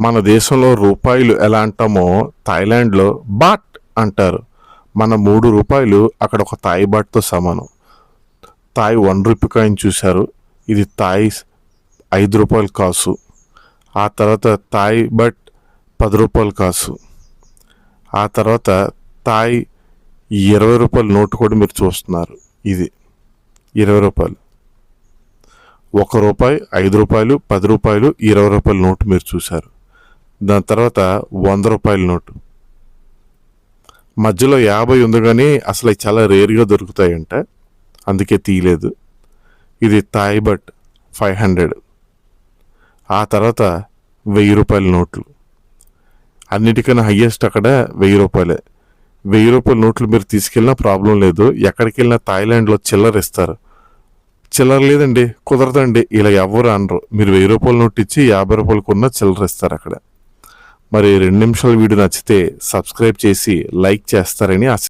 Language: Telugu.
మన దేశంలో రూపాయలు ఎలా అంటామో థాయిలాండ్లో బాట్ అంటారు. మన మూడు రూపాయలు అక్కడ ఒక థాయ్ బాట్తో సమానం. థాయ్ వన్ రూపీ కాయిన్ చూశారు. ఇది థాయ్ ఐదు రూపాయలు కాసు. ఆ తర్వాత థాయ్ బట్ పది రూపాయలు కాసు. ఆ తర్వాత థాయ్ ఇరవై రూపాయల నోటు కూడా మీరు చూస్తున్నారు. ఇది ఇరవై రూపాయలు. ఒక రూపాయి ఐదు రూపాయలు పది రూపాయలు ఇరవై రూపాయల నోటు మీరు చూశారు. దాని తర్వాత వంద రూపాయల నోటు. మధ్యలో యాభై ఉంది కానీ అసలు అవి చాలా రేర్గా దొరుకుతాయంట. అందుకే తీయలేదు. ఇది థాయ్ ఫైవ్ హండ్రెడ్ ఆ తర్వాత వెయ్యి రూపాయల నోట్లు. అన్నిటికన్నా హయ్యెస్ట్ అక్కడ వెయ్యి రూపాయలే. వెయ్యి రూపాయల నోట్లు మీరు తీసుకెళ్ళినా ప్రాబ్లం లేదు. ఎక్కడికి వెళ్ళినా థాయిలాండ్లో చిల్లర ఇస్తారు. చిల్లర లేదండి కుదరదండి. ఇలా ఎవరు అనరు. మీరు వెయ్యి రూపాయల నోట్ ఇచ్చి యాభై రూపాయలు కొన్న చిల్లర ఇస్తారు అక్కడ. మరి రెండు నిమిషాల వీడియో నచ్చితే సబ్స్క్రైబ్ చేసి లైక్ చేస్తారని ఆశ